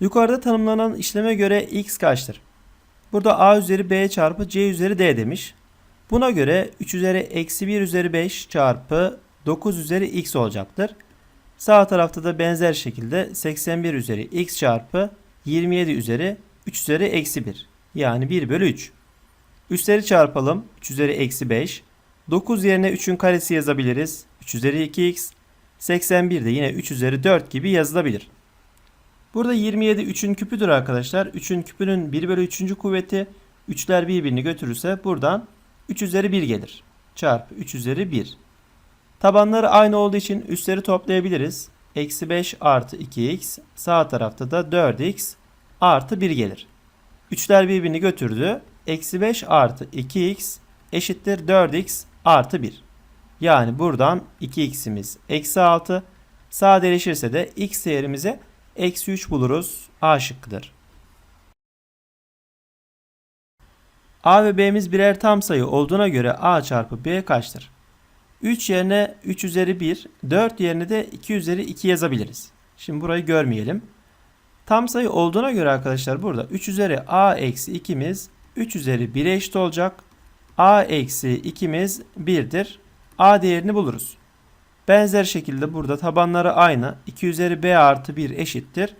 Yukarıda tanımlanan işleme göre x kaçtır? Burada a üzeri b çarpı c üzeri d demiş. Buna göre 3 üzeri eksi 1 üzeri 5 çarpı 9 üzeri x olacaktır. Sağ tarafta da benzer şekilde 81 üzeri x çarpı 27 üzeri 3 üzeri eksi 1. Yani 1 bölü 3. Üstleri çarpalım. 3 üzeri eksi 5. 9 yerine 3'ün karesi yazabiliriz. 3 üzeri 2x. 81 de yine 3 üzeri 4 gibi yazılabilir. Burada 27 3'ün küpüdür arkadaşlar. 3'ün küpünün 1 bölü 3. kuvveti. 3'ler birbirini götürürse buradan 3 üzeri 1 gelir. Çarpı 3 üzeri 1. Tabanları aynı olduğu için üstleri toplayabiliriz. Eksi 5 artı 2x. Sağ tarafta da 4x artı 1 gelir. 3'ler birbirini götürdü. Eksi 5 artı 2x eşittir 4x artı 1. Yani buradan 2x'imiz eksi 6. Sadeleşirse de x değerimize eksi 3 buluruz. A şıkkıdır. A ve B'miz birer tam sayı olduğuna göre A çarpı B kaçtır? 3 yerine 3 üzeri 1, 4 yerine de 2 üzeri 2 yazabiliriz. Şimdi burayı görmeyelim. Tam sayı olduğuna göre arkadaşlar burada 3 üzeri A eksi 2'miz 3 üzeri 1'e eşit olacak. A eksi 2'miz 1'dir. A değerini buluruz. Benzer şekilde burada tabanları aynı. 2 üzeri B artı 1 eşittir.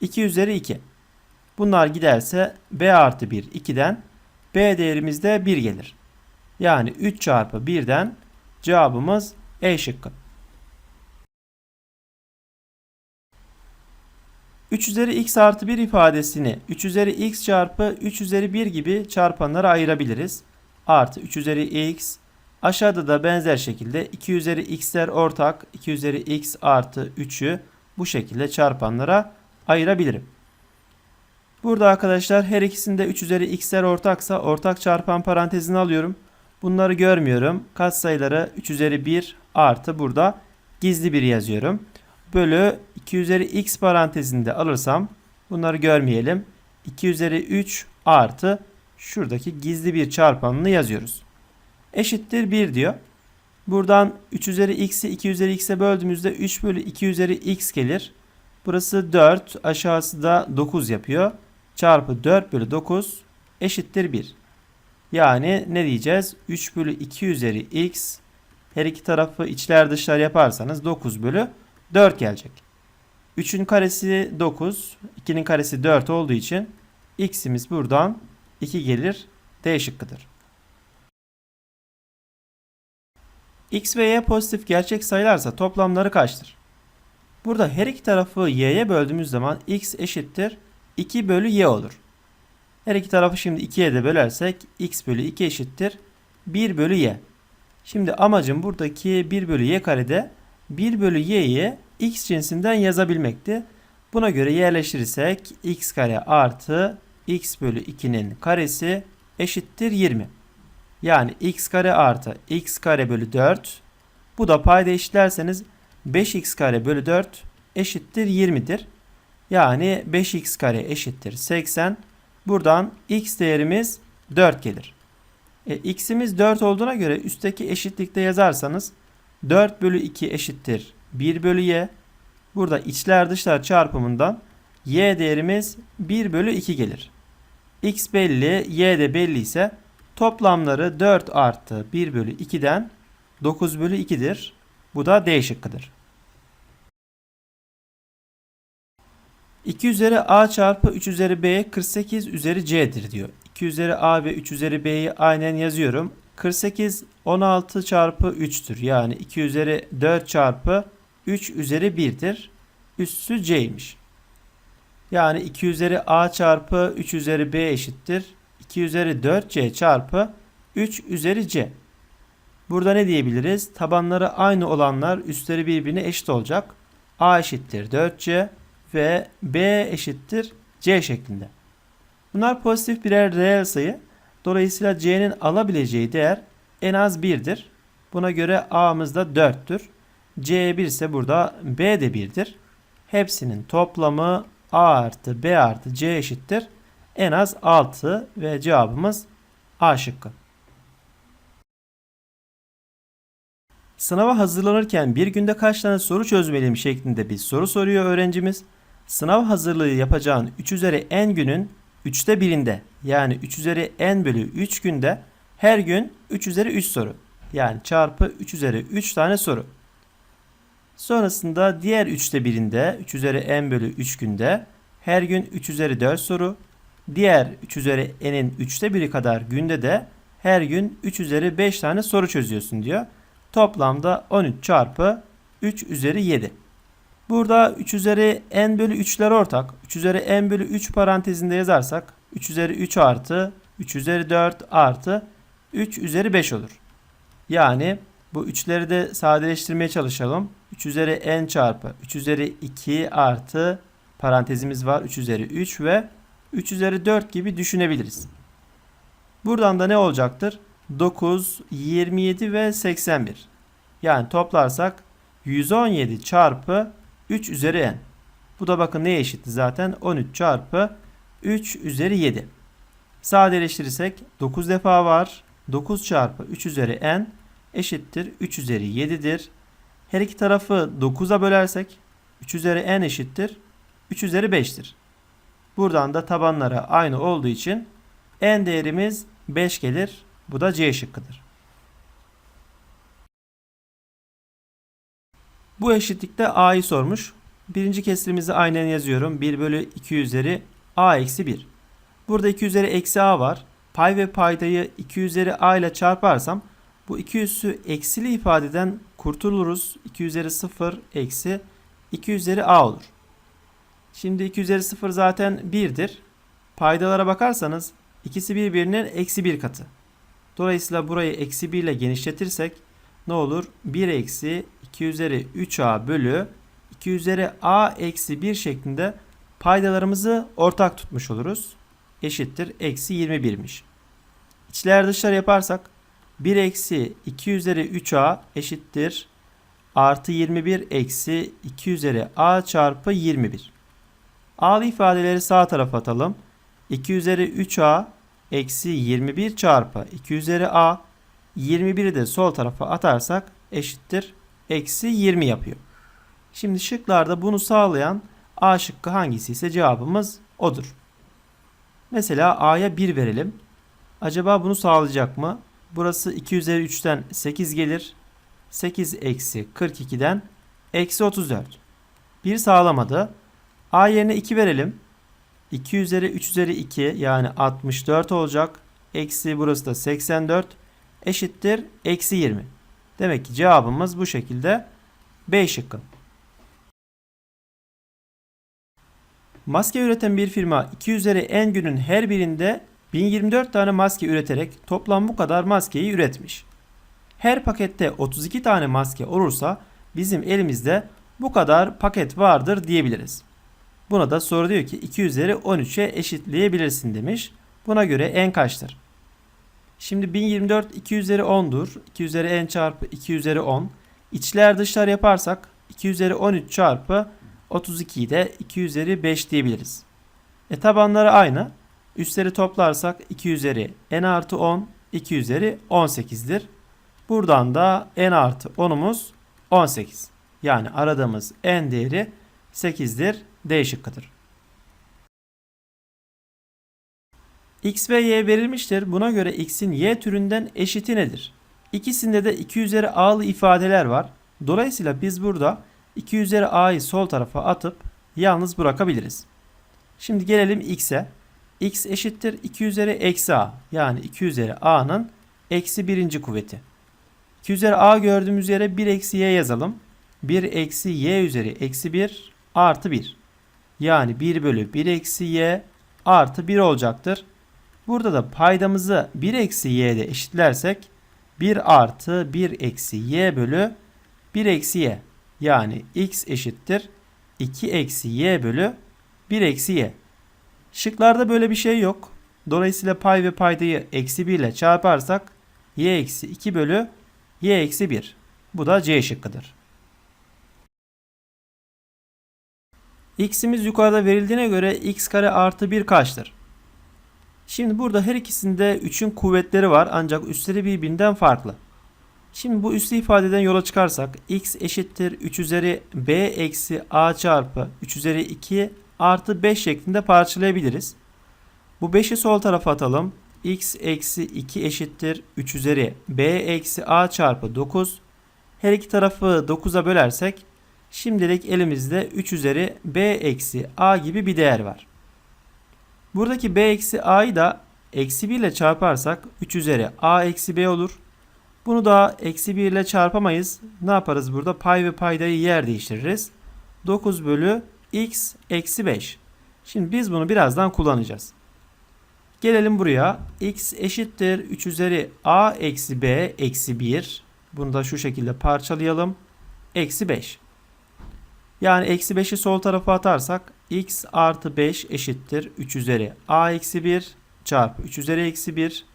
2 üzeri 2. Bunlar giderse B artı 1 2'den B değerimiz de 1 gelir. Yani 3 çarpı 1'den cevabımız E şıkkı. 3 üzeri x artı 1 ifadesini 3 üzeri x çarpı 3 üzeri 1 gibi çarpanlara ayırabiliriz. Artı 3 üzeri x. Aşağıda da benzer şekilde 2 üzeri x'ler ortak. 2 üzeri x artı 3'ü bu şekilde çarpanlara ayırabilirim. Burada arkadaşlar her ikisinde 3 üzeri x'ler ortaksa ortak çarpan parantezini alıyorum. Bunları görmüyorum. Katsayıları 3 üzeri 1 artı burada gizli bir yazıyorum. Bölü 2 üzeri x parantezinde alırsam bunları görmeyelim. 2 üzeri 3 artı şuradaki gizli bir çarpanını yazıyoruz. Eşittir 1 diyor. Buradan 3 üzeri x'i 2 üzeri x'e böldüğümüzde 3 bölü 2 üzeri x gelir. Burası 4 aşağısı da 9 yapıyor. Çarpı 4 bölü 9 eşittir 1. Yani ne diyeceğiz? 3 bölü 2 üzeri x her iki tarafı içler dışlar yaparsanız 9 bölü 4 gelecek. 3'ün karesi 9, 2'nin karesi 4 olduğu için x'imiz buradan 2 gelir. D şıkkıdır. X ve y pozitif gerçek sayılarsa toplamları kaçtır? Burada her iki tarafı y'ye böldüğümüz zaman x eşittir 2 bölü y olur. Her iki tarafı şimdi 2'ye de bölersek x bölü 2 eşittir 1 bölü y. Şimdi amacım buradaki 1 bölü y karede 1 bölü y'yi x cinsinden yazabilmekti. Buna göre yerleştirirsek x kare artı x bölü 2'nin karesi eşittir 20. Yani x kare artı x kare bölü 4. Bu da payda eşitlerseniz 5x kare bölü 4 eşittir 20'dir. Yani 5x kare eşittir 80. Buradan x değerimiz 4 gelir. E, x'imiz 4 olduğuna göre üstteki eşitlikte yazarsanız 4 bölü 2 eşittir 1 bölü y. Burada içler dışlar çarpımından y değerimiz 1 bölü 2 gelir. x belli, y de belli ise toplamları 4 artı 1 bölü 2'den 9 bölü 2'dir. Bu da D şıkkıdır. 2 üzeri a çarpı 3 üzeri b 48 üzeri c'dir diyor. 2 üzeri a ve 3 üzeri b'yi aynen yazıyorum. 48 16 çarpı 3'tür. Yani 2 üzeri 4 çarpı 3 üzeri 1'dir. Üssü c'ymiş. Yani 2 üzeri a çarpı 3 üzeri b eşittir. 2 üzeri 4c çarpı 3 üzeri c. Burada ne diyebiliriz? Tabanları aynı olanlar üstleri birbirine eşit olacak. a eşittir 4c ve b eşittir c şeklinde. Bunlar pozitif birer reel sayı. Dolayısıyla c'nin alabileceği değer en az 1'dir. Buna göre a'mız da 4'tür. c 1 ise burada b de 1'dir. Hepsinin toplamı a artı b artı c eşittir. En az 6 ve cevabımız A şıkkı. Sınava hazırlanırken bir günde kaç tane soru çözmeliyim şeklinde bir soru soruyor öğrencimiz. sınav hazırlığı yapacağın 3 üzeri n günün 3'te birinde yani 3 üzeri n bölü 3 günde her gün 3 üzeri 3 soru. Yani çarpı 3 üzeri 3 tane soru. Sonrasında diğer 3'te birinde 3 üzeri n bölü 3 günde her gün 3 üzeri 4 soru. Diğer 3 üzeri n'in 3'te biri kadar günde de her gün 3 üzeri 5 tane soru çözüyorsun diyor. Toplamda 13 çarpı 3 üzeri 7. Burada 3 üzeri n bölü 3'ler ortak. 3 üzeri n bölü 3 parantezinde yazarsak 3 üzeri 3 artı 3 üzeri 4 artı 3 üzeri 5 olur. Yani bu 3'leri de sadeleştirmeye çalışalım. 3 üzeri n çarpı 3 üzeri 2 artı parantezimiz var 3 üzeri 3 ve 3 üzeri 4 gibi düşünebiliriz. Buradan da ne olacaktır? 9, 27 ve 81. Yani toplarsak 117 çarpı 3 üzeri n. Bu da bakın neye eşitti zaten? 13 çarpı 3 üzeri 7. Sadeleştirirsek 9 defa var. 9 çarpı 3 üzeri n eşittir 3 üzeri 7'dir. Her iki tarafı 9'a bölersek 3 üzeri n eşittir 3 üzeri 5'tir. Buradan da tabanlara aynı olduğu için n değerimiz 5 gelir. Bu da C şıkkıdır. Bu eşitlikte a'yı sormuş. Birinci kesrimizi aynen yazıyorum. 1 bölü 2 üzeri a eksi 1. Burada 2 üzeri eksi a var. Pay ve paydayı 2 üzeri a ile çarparsam bu 2 üssü eksili ifadeden kurtuluruz. 2 üzeri 0 eksi 2 üzeri a olur. Şimdi 2 üzeri 0 zaten 1'dir. Paydalara bakarsanız ikisi birbirinin eksi 1 katı. Dolayısıyla burayı eksi 1 ile genişletirsek ne olur? 1 eksi 2 üzeri 3a bölü 2 üzeri a eksi 1 şeklinde paydalarımızı ortak tutmuş oluruz. Eşittir eksi 21'miş. İçler dışlar yaparsak 1 eksi 2 üzeri 3a eşittir artı 21 eksi 2 üzeri a çarpı 21. A'lı ifadeleri sağ tarafa atalım. 2 üzeri 3a eksi 21 çarpı 2 üzeri a 21'i de sol tarafa atarsak eşittir eksi 20 yapıyor. Şimdi şıklarda bunu sağlayan A şıkkı hangisi ise cevabımız odur. Mesela A'ya 1 verelim. Acaba bunu sağlayacak mı? Burası 2 üzeri 3'ten 8 gelir. 8 eksi 42'den eksi 34. 1 sağlamadı. A yerine 2 verelim. 2 üzeri 3 üzeri 2 yani 64 olacak. Eksi burası da 84 eşittir eksi 20. Demek ki cevabımız bu şekilde B şıkkı. Maske üreten bir firma 2 üzeri n günün her birinde 1024 tane maske üreterek toplam bu kadar maskeyi üretmiş. Her pakette 32 tane maske olursa bizim elimizde bu kadar paket vardır diyebiliriz. Buna da soru diyor ki 2 üzeri 13'e eşitleyebilirsin demiş. Buna göre n kaçtır? Şimdi 1024 2 üzeri 10'dur. 2 üzeri n çarpı 2 üzeri 10. İçler dışlar yaparsak 2 üzeri 13 çarpı 32'yi de 2 üzeri 5 diyebiliriz. E tabanları aynı. Üstleri toplarsak 2 üzeri n artı 10 2 üzeri 18'dir. Buradan da n artı 10'umuz 18. Yani aradığımız n değeri 8'dir. D şıkkıdır. X ve Y verilmiştir. Buna göre X'in Y türünden eşiti nedir? İkisinde de 2 üzeri A'lı ifadeler var. Dolayısıyla biz burada 2 üzeri A'yı sol tarafa atıp yalnız bırakabiliriz. Şimdi gelelim X'e. X eşittir 2 üzeri eksi A. Yani 2 üzeri A'nın eksi birinci kuvveti. 2 üzeri A gördüğümüz yere 1 eksi Y yazalım. 1 eksi Y üzeri eksi 1 artı 1. Yani 1 bölü 1 eksi Y artı 1 olacaktır. Burada da paydamızı 1 eksi y'de eşitlersek 1 artı 1 eksi y bölü 1 eksi y. Yani x eşittir 2 eksi y bölü 1 eksi y. Şıklarda böyle bir şey yok. Dolayısıyla pay ve paydayı eksi 1 ile çarparsak y eksi 2 bölü y eksi 1. Bu da C şıkkıdır. X'imiz yukarıda verildiğine göre x kare artı 1 kaçtır? Şimdi burada her ikisinde 3'ün kuvvetleri var ancak üstleri birbirinden farklı. Şimdi bu üslü ifadeden yola çıkarsak x eşittir 3 üzeri b eksi a çarpı 3 üzeri 2 artı 5 şeklinde parçalayabiliriz. Bu 5'i sol tarafa atalım. x eksi 2 eşittir 3 üzeri b eksi a çarpı 9. Her iki tarafı 9'a bölersek şimdilik elimizde 3 üzeri b eksi a gibi bir değer var. Buradaki b eksi a'yı da eksi 1 ile çarparsak 3 üzeri a eksi b olur. Bunu da eksi 1 ile çarpamayız. Ne yaparız burada? Pay ve paydayı yer değiştiririz. 9 bölü x eksi 5. Şimdi biz bunu birazdan kullanacağız. Gelelim buraya. x eşittir 3 üzeri a eksi b eksi 1. Bunu da şu şekilde parçalayalım. Eksi 5. Yani eksi 5'i sol tarafa atarsak x artı 5 eşittir 3 üzeri a eksi 1 çarpı 3 üzeri eksi 1.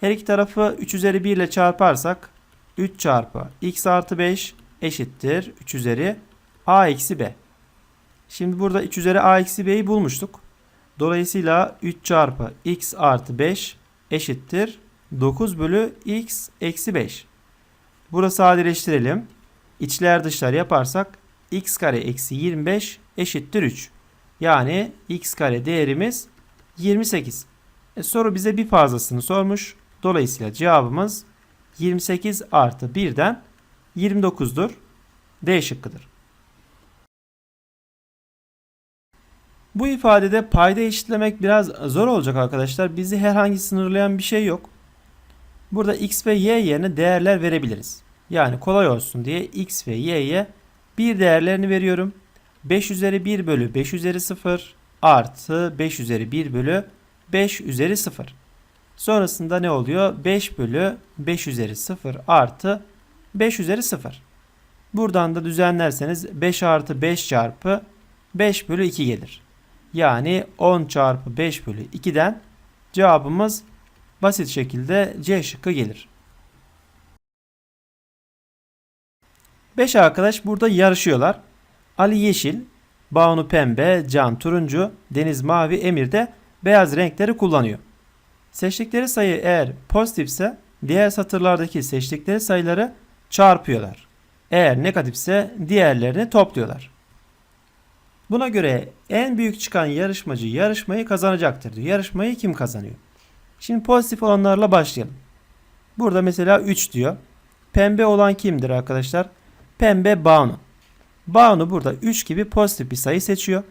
Her iki tarafı 3 üzeri 1 ile çarparsak 3 çarpı x artı 5 eşittir 3 üzeri a eksi b. Şimdi burada 3 üzeri a eksi b'yi bulmuştuk. Dolayısıyla 3 çarpı x artı 5 eşittir 9 bölü x eksi 5. Burası sadeleştirelim. İçler dışlar yaparsak x kare eksi 25 eşittir 3. Yani x kare değerimiz 28. E, soru bize bir fazlasını sormuş. Dolayısıyla cevabımız 28 artı 1'den 29'dur. D şıkkıdır. Bu ifadede payda eşitlemek biraz zor olacak arkadaşlar. Bizi herhangi sınırlayan bir şey yok. Burada x ve y yerine değerler verebiliriz. Yani kolay olsun diye x ve y'ye bir değerlerini veriyorum. 5 üzeri 1 bölü 5 üzeri 0 artı 5 üzeri 1 bölü 5 üzeri 0. Sonrasında ne oluyor? 5 bölü 5 üzeri 0 artı 5 üzeri 0. Buradan da düzenlerseniz 5 artı 5 çarpı 5 bölü 2 gelir. Yani 10 çarpı 5 bölü 2'den cevabımız basit şekilde C şıkkı gelir. 5 arkadaş burada yarışıyorlar. Ali yeşil, Banu pembe, Can turuncu, Deniz mavi, Emir de beyaz renkleri kullanıyor. Seçtikleri sayı eğer pozitifse diğer satırlardaki seçtikleri sayıları çarpıyorlar. Eğer negatifse diğerlerini topluyorlar. Buna göre en büyük çıkan yarışmacı yarışmayı kazanacaktır. Yarışmayı kim kazanıyor? Şimdi pozitif olanlarla başlayalım. Burada mesela 3 diyor. Pembe olan kimdir arkadaşlar? Pembe Banu. Banu burada 3 gibi pozitif bir sayı seçiyor.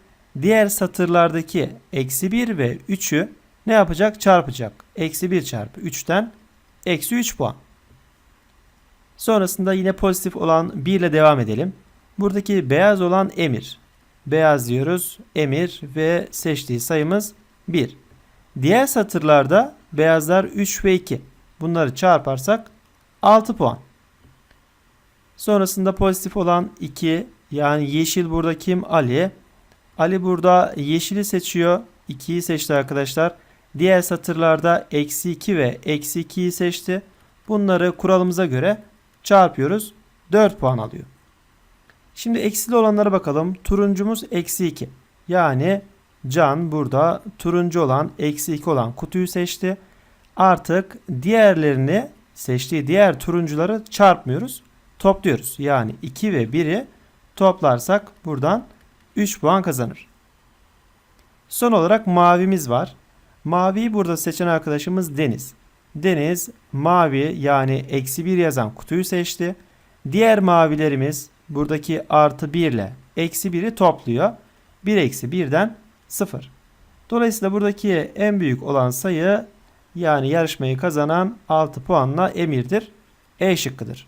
Diğer satırlardaki eksi 1 ve 3'ü ne yapacak? Çarpacak. Eksi 1 çarpı 3'ten eksi 3 puan. Sonrasında yine pozitif olan 1 ile devam edelim. Buradaki beyaz olan Emir. Beyaz diyoruz. Emir ve seçtiği sayımız 1. Diğer satırlarda beyazlar 3 ve 2. Bunları çarparsak 6 puan. Sonrasında pozitif olan 2 yani yeşil burada kim? Ali. Ali burada yeşili seçiyor. 2'yi seçti arkadaşlar. Diğer satırlarda eksi 2 ve eksi 2'yi seçti. Bunları kuralımıza göre çarpıyoruz. 4 puan alıyor. Şimdi eksili olanlara bakalım. Turuncumuz eksi 2. Yani Can burada turuncu olan eksi 2 olan kutuyu seçti. Artık diğerlerini seçtiği diğer turuncuları çarpmıyoruz. Topluyoruz. Yani 2 ve 1'i toplarsak buradan 3 puan kazanır. Son olarak mavimiz var. Maviyi burada seçen arkadaşımız Deniz. Deniz mavi yani eksi 1 yazan kutuyu seçti. Diğer mavilerimiz buradaki artı 1 ile eksi 1'i topluyor. 1 eksi 1'den 0. Dolayısıyla buradaki en büyük olan sayı yani yarışmayı kazanan 6 puanla Emir'dir. E şıkkıdır.